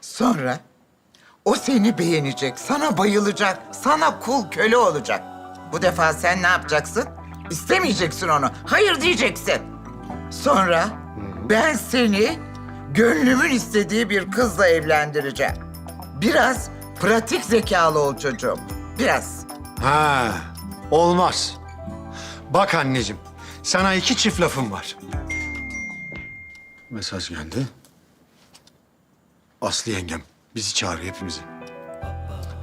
Sonra o seni beğenecek, sana bayılacak, sana kul köle olacak. Bu defa sen ne yapacaksın? İstemeyeceksin onu. Hayır diyeceksin. Sonra ben seni gönlümün istediği bir kızla evlendireceğim. Biraz pratik zekalı ol çocuğum. Biraz. Ha, olmaz. Bak anneciğim, sana iki çift lafım var. Mesaj geldi. Aslı yengem bizi çağırıyor hepimizi.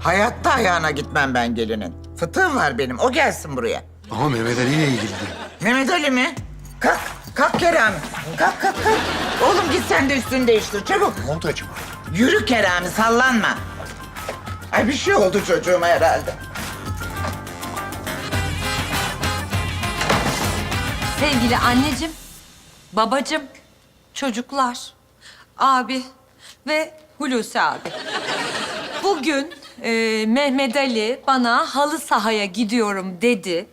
Hayatta ayağına gitmem ben gelinin. Fıtığım var benim. O gelsin buraya. Ama Mehmet Ali ile ilgili. Mehmet Ali mi? Kalk. Kalk Kerem. Kalk kalk kalk. Oğlum git sen de üstünü değiştir. Çabuk. Ne oldu acaba? Yürü Kerem sallanma. Ay bir şey oldu çocuğuma herhalde. Sevgili anneciğim, babacığım, çocuklar, abi ve Hulusi abi. Bugün e, Mehmet Ali bana halı sahaya gidiyorum dedi.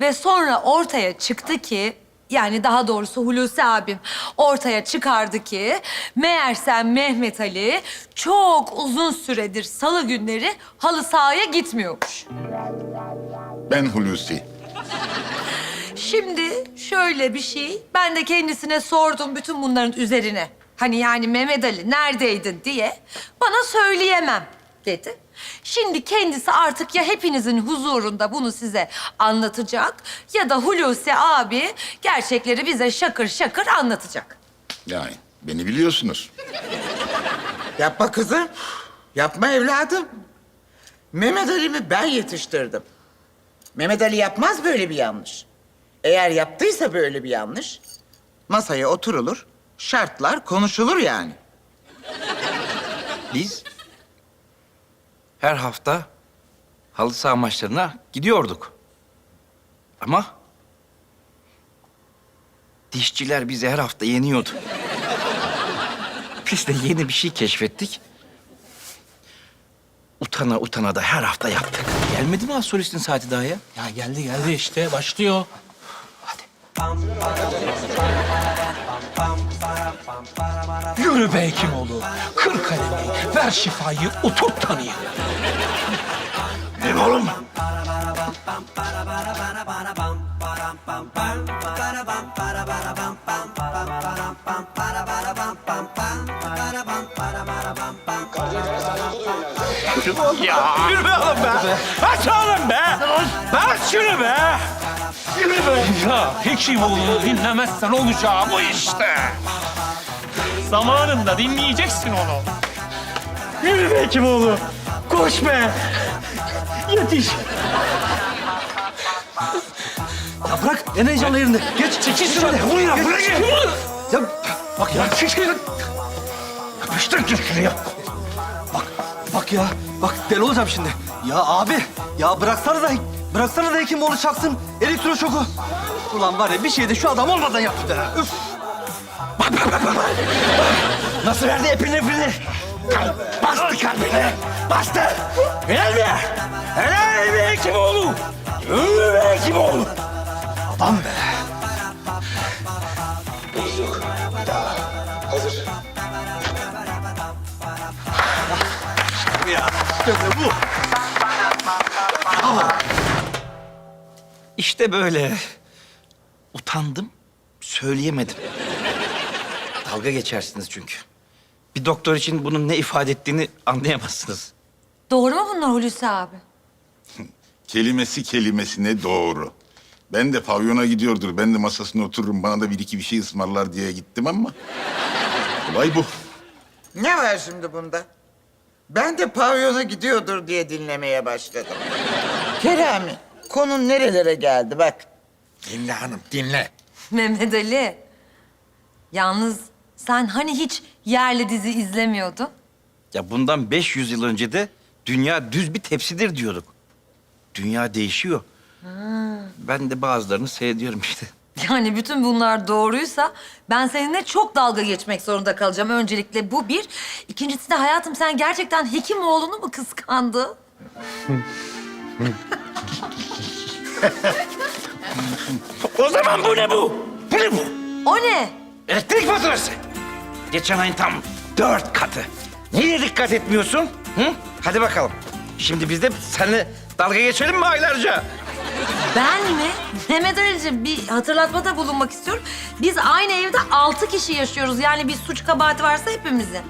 Ve sonra ortaya çıktı ki, yani daha doğrusu Hulusi abim ortaya çıkardı ki... ...meğersem Mehmet Ali çok uzun süredir salı günleri halı sahaya gitmiyormuş. Ben Hulusi. Şimdi şöyle bir şey, ben de kendisine sordum bütün bunların üzerine. Hani yani Mehmet Ali neredeydin diye. Bana söyleyemem dedi. Şimdi kendisi artık ya hepinizin huzurunda bunu size anlatacak... ...ya da Hulusi abi gerçekleri bize şakır şakır anlatacak. Yani beni biliyorsunuz. Yapma kızım. Yapma evladım. Mehmet Ali'mi ben yetiştirdim. Mehmet Ali yapmaz böyle bir yanlış. Eğer yaptıysa böyle bir yanlış... ...masaya oturulur, şartlar konuşulur yani. Biz her hafta halı saha maçlarına gidiyorduk. Ama dişçiler bizi her hafta yeniyordu. Biz de yeni bir şey keşfettik. Utana utana da her hafta yaptık. Gelmedi mi az solistin saati daha ya? Ya geldi geldi işte başlıyor. Yürü be Hekimoğlu. Kır kalemi, ver şifayı, oturt tanıyı. Ne oğlum? Ya yürü be oğlum be. Aç oğlum be. Aç şunu be. Yürü be. Ya Hekimoğlu'nu dinlemezsen olacağı bu işte. Zamanında dinleyeceksin onu. Yürü be Hekimoğlu. Koş be. Yetiş. Ya bırak en heyecanlı yerinde. Geç. Çekil şuraya. Buraya bırak. Ya bak ya. Çekil. Yapıştır şuraya. Bak bak ya. Bak deli olacağım şimdi. Ya abi. Ya bıraksana da bıraksana da Hekimoğlu çaksın. Elektroşoku. Ulan var ya bir şey de şu adam olmadan yaptı. Üf. Bak bak bak bak. Nasıl verdi epini epini. Bastı kalbine. Bastı. Helal be. Helal be Hekimoğlu. Yürü be Hekimoğlu. Adam be. İşte böyle. Utandım, söyleyemedim. Dalga geçersiniz çünkü. Bir doktor için bunun ne ifade ettiğini anlayamazsınız. Doğru mu bunlar Hulusi abi? Kelimesi kelimesine doğru. Ben de pavyona gidiyordur. Ben de masasına otururum. Bana da bir iki bir şey ısmarlar diye gittim ama... Olay bu. Ne var şimdi bunda? Ben de pavyona gidiyordur diye dinlemeye başladım. Kerami, konun nerelere geldi bak. Dinle hanım, dinle. Mehmet Ali. Yalnız sen hani hiç yerli dizi izlemiyordun? Ya bundan 500 yıl önce de dünya düz bir tepsidir diyorduk. Dünya değişiyor. Ben de bazılarını seyrediyorum işte. Yani bütün bunlar doğruysa ben seninle çok dalga geçmek zorunda kalacağım. Öncelikle bu bir. İkincisi de hayatım sen gerçekten Hekimoğlu'nu mu kıskandın? O zaman bu ne bu? Bu ne bu? O ne? Elektrik faturası. Geçen ayın tam dört katı. Niye dikkat etmiyorsun? Hı? Hadi bakalım. Şimdi biz de seninle dalga geçelim mi aylarca? Ben mi? Mehmet Ali'ciğim bir hatırlatmada bulunmak istiyorum. Biz aynı evde altı kişi yaşıyoruz. Yani bir suç kabahati varsa hepimizin.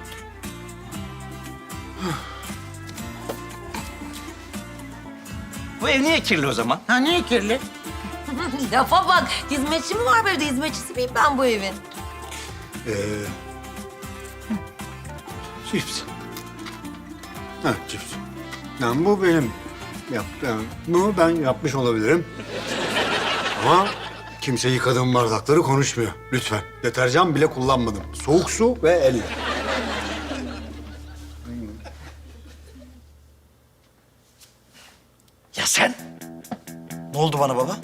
Bu ev niye kirli o zaman? Ha niye kirli? Lafa bak. Hizmetçi mi var böyle? Hizmetçisi miyim ben bu evin? Ee, cips. Ha cips. Yani bu benim yaptığım. Bunu ben yapmış olabilirim. Ama kimse yıkadığım bardakları konuşmuyor. Lütfen. Deterjan bile kullanmadım. Soğuk su ve elle. Ya sen? Ne oldu bana baba?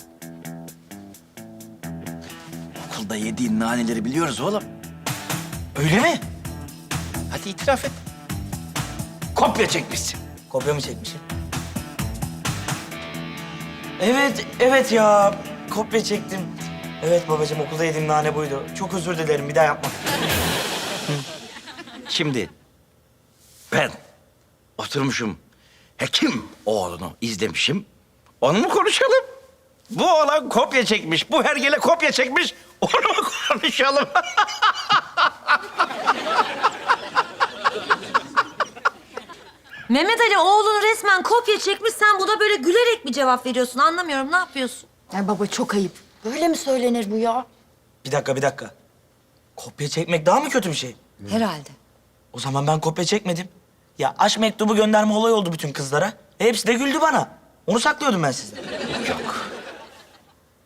Okulda yediğin naneleri biliyoruz oğlum. Öyle mi? Hadi itiraf et. Kopya çekmişsin. Kopya mı çekmişim? Evet, evet ya. Kopya çektim. Evet babacığım okulda yediğim nane buydu. Çok özür dilerim bir daha yapmam. Şimdi ben oturmuşum hekim oğlunu izlemişim. Onu mu konuşalım? Bu oğlan kopya çekmiş, bu hergele kopya çekmiş. Onu mu konuşalım? Mehmet Ali oğlunu resmen kopya çekmiş. Sen buna böyle gülerek mi cevap veriyorsun? Anlamıyorum. Ne yapıyorsun? Ay baba çok ayıp. Böyle mi söylenir bu ya? Bir dakika, bir dakika. Kopya çekmek daha mı kötü bir şey? Herhalde. O zaman ben kopya çekmedim. Ya aşk mektubu gönderme olay oldu bütün kızlara. E, hepsi de güldü bana. Onu saklıyordum ben sizden. Yok.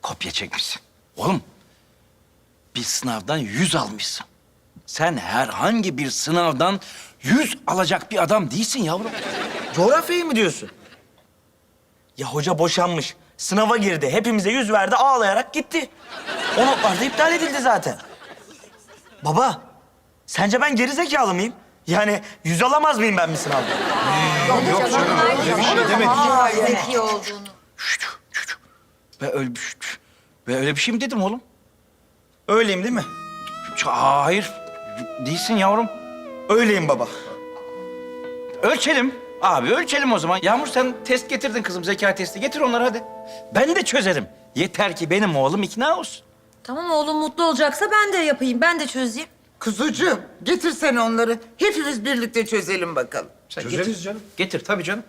Kopya çekmişsin. Oğlum, bir sınavdan yüz almışsın. Sen herhangi bir sınavdan yüz alacak bir adam değilsin yavrum. Coğrafyayı mı diyorsun? Ya hoca boşanmış. Sınava girdi. Hepimize yüz verdi. Ağlayarak gitti. O notlar da iptal edildi zaten. Baba, sence ben geri zekalı mıyım? Yani yüz alamaz mıyım ben bir sınavda? Yok canım öyle bir şey demedik. Zeki olduğunu. Şşt, şşt. Ve öyle, bir- şşt. Ve öyle bir şey mi dedim oğlum? Öyleyim değil mi? Ç- Hayır, değilsin yavrum. Öyleyim baba. Ölçelim. Abi ölçelim o zaman. Yağmur sen test getirdin kızım, zeka testi. Getir onları hadi. Ben de çözerim. Yeter ki benim oğlum ikna olsun. Tamam oğlum mutlu olacaksa ben de yapayım. Ben de çözeyim. Kuzucuğum getirsen onları. Hepimiz birlikte çözelim bakalım. Sen getir. canım. Getir tabii canım.